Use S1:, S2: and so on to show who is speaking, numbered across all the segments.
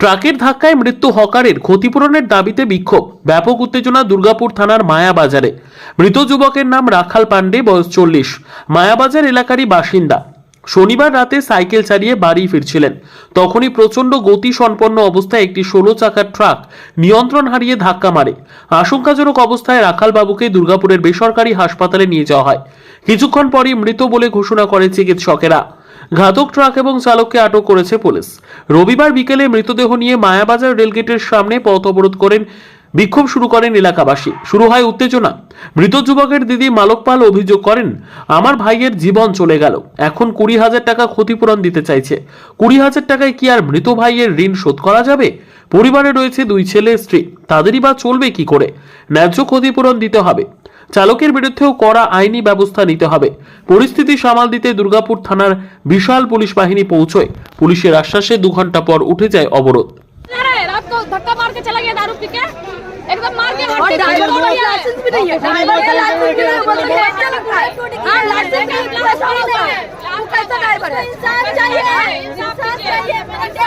S1: ট্রাকের ধাক্কায় মৃত্যু হকারের ক্ষতিপূরণের দাবিতে বিক্ষোভ। ব্যাপক উত্তেজনা দুর্গাপুর থানার মায়াবাজারে। মৃত যুবকের নাম রাখাল পাণ্ডে, বয়স চল্লিশ। মায়াবাজার এলাকারই বাসিন্দা। শনিবার রাতে সাইকেল চালিয়ে বাড়ি ফিরছিলেন। তখনই প্রচণ্ড গতি সম্পন্ন অবস্থায় একটি ষোলো চাকার ট্রাক নিয়ন্ত্রণ হারিয়ে ধাক্কা মারে। আশঙ্কাজনক অবস্থায় রাখাল বাবুকে দুর্গাপুরের বেসরকারি হাসপাতালে নিয়ে যাওয়া হয়। কিছুক্ষণ পরই মৃত বলে ঘোষণা করে চিকিৎসকেরা। ঘাতক ট্রাক এবং চালককে আটক করেছে পুলিশ। রবিবার বিকেলে মৃতদেহ নিয়ে মায়াবাজার রেলগেটের সামনে পথ অবরোধ করেন, বিক্ষোভ শুরু করেন এলাকাবাসী। শুরু হয় উত্তেজনা। মৃত যুবকের দিদি মালক পাল অভিযোগ করেন, আমার ভাইয়ের জীবন চলে গেল। এখন কুড়ি হাজার টাকা ক্ষতিপূরণ দিতে চাইছে। কুড়ি হাজার টাকায় কি আর মৃত ভাইয়ের ঋণ শোধ করা যাবে? পরিবারে রয়েছে দুই ছেলে, স্ত্রী। তাদেরই বা চলবে কি করে? ন্যায্য ক্ষতিপূরণ দিতে হবে। চালকের বিরুদ্ধেও কড়া আইনি ব্যবস্থা নিতে হবে পরিস্থিতি সামাল দিতে দুর্গাপুর থানার বিশাল পুলিশ বাহিনী পৌঁছয় পুলিশের আশ্বাসে দু ঘন্টা পর উঠে যায় অবরোধ
S2: अरे रात को धक्का मार के चला गया दारू पी के एकदम मार के हट
S3: और
S2: के
S3: ड्राइवर
S2: छोड़
S3: को
S2: दिया है।
S3: लाइसेंस भी नहीं है ड्राइवर का लाइसेंस भी नहीं है बोलते हैं अच्छा लगता है हाँ लाइसेंस का इतना थोड़ा सा है तू कैसा ड्राइवर है इंसाफ चाहिए इंसाफ चाहिए मेरा डेड बॉडी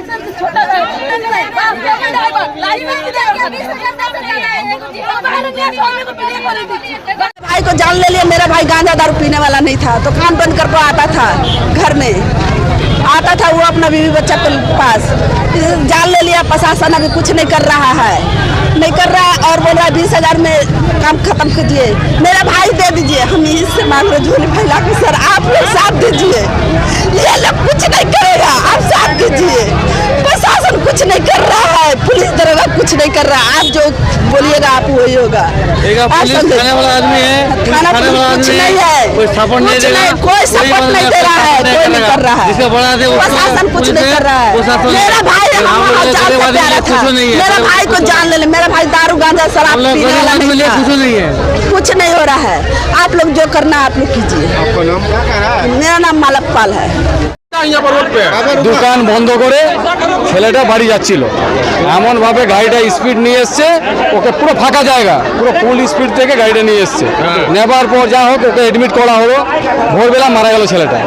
S2: लाइसेंस छोटा दे
S3: भाई को जान ले लिया मेरा भाई गांजा दारू पीने वाला नहीं था तो कान बंद कर आता था घर में। आता था वो अपना बीवी बच्चा के पास। जान ले लिया, प्रशासन अभी कुछ नहीं कर रहा है। नहीं कर रहा है और बोल रहा है, बीस हज़ार में काम खत्म कीजिए। मेरा भाई दे दीजिए, हम इससे मांग रहे झोली फैला के, सर, आप लोग साथ दीजिए। बोलिएगा आप वही होगा।
S4: खाने वाला आदमी है
S3: कुछ नहीं
S4: कोई सपोर्ट नहीं दे
S3: रहा। कोई सपोर्ट नहीं दे रहा है कोई नहीं कर रहा है।
S4: जिसका बड़ा थे
S3: प्रशासन कुछ नहीं कर रहा है। मेरा भाई मेरा भाई को जान ले मेरा भाई दारू गांजा शराब पीने वाला नहीं
S4: कुछ नहीं हो।
S3: रहा है। आप लोग जो करना आप लोग कीजिए। मेरा नाम मालक पाल है।
S4: দোকান বন্ধ করে ছেলেটা বাড়ি যাচ্ছিল। এমনভাবে গাড়িটা স্পিড নিয়ে এসছে ওকে পুরো ফাঁকা জায়গা পুরো ফুল স্পিড থেকে গাড়িটা নিয়ে এসছে। নেবার পর যা হোক ওকে এডমিট করা হলো। ভোরবেলা মারা গেল ছেলেটা।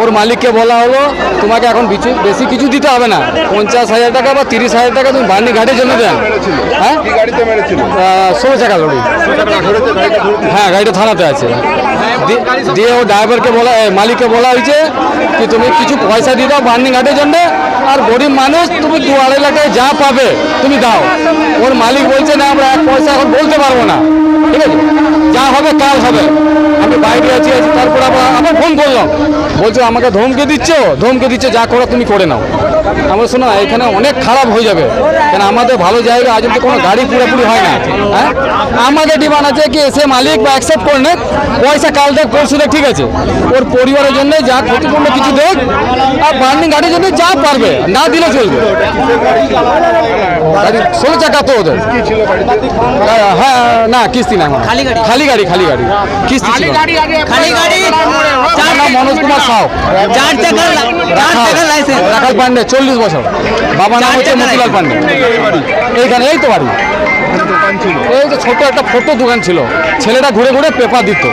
S4: ওর মালিককে বলা হলো তোমাকে এখন বেশি কিছু দিতে হবে না। পঞ্চাশ হাজার টাকা বা তিরিশ হাজার টাকা তুমি বার্নি ঘাটের জন্য দেন। হ্যাঁ? ষোলো চাকা লড়ি
S5: গাড়িটা
S4: হ্যাঁ গাড়িটা থানাতে আছে। দিয়ে ও ড্রাইভারকে বলা মালিককে বলা হয়েছে কি তুমি কিছু পয়সা দিয়ে দাও বার্নিং ঘাটের জন্য আর গরিব মানুষ তুমি দু আড়াই লাখ টাকা যা পাবে তুমি দাও। ওর মালিক বলছে না আমরা এক পয়সা এখন বলতে পারব না। ঠিক আছে? যা হবে কাল হবে। আমি বাইরে আছি আছি, তারপর আবার আবার ফোন করলাম। বলছে, আমাকে ধমকে দিচ্ছ? ধমকে দিচ্ছ, যা করো তুমি করে নাও। আমার শোনো এখানে অনেক খারাপ হয়ে যাবে। কেন, আমাদের ভালো জায়গা, আজ কোনো গাড়ি পুরোপুরি হয় না। হ্যাঁ? আমাদের ডিমান্ড আছে কি, সে মালিক বা অ্যাকসেপ্ট করে নেক, পয়সা কাল দেখ, পরশু দেখ, ঠিক আছে। ওর পরিবারের জন্য যা ক্ষতিপূর্ণ কিছু দেখ, আর বার্নিং গাড়ির জন্য যা পারবে, না দিলে চলবে। গাড়ি ষোলো চাকা তো ওদের? হ্যাঁ, হ্যাঁ না কিস্তি না খালি গাড়ি? খালি গাড়ি খালি গাড়ি। কিস্তি
S6: খালি গাড়ি
S4: মনোজ কুমার সাউ।
S6: চার
S4: রাখাল পান্ডে চল্লিশ বছর। বাবা নাম হচ্ছে মতিলাল পান্ডে। এইখানে এই তো বাড়ি। এই যে ছোট একটা ফটো দোকান ছিল। ছেলেটা ঘুরে ঘুরে পেপার দিত।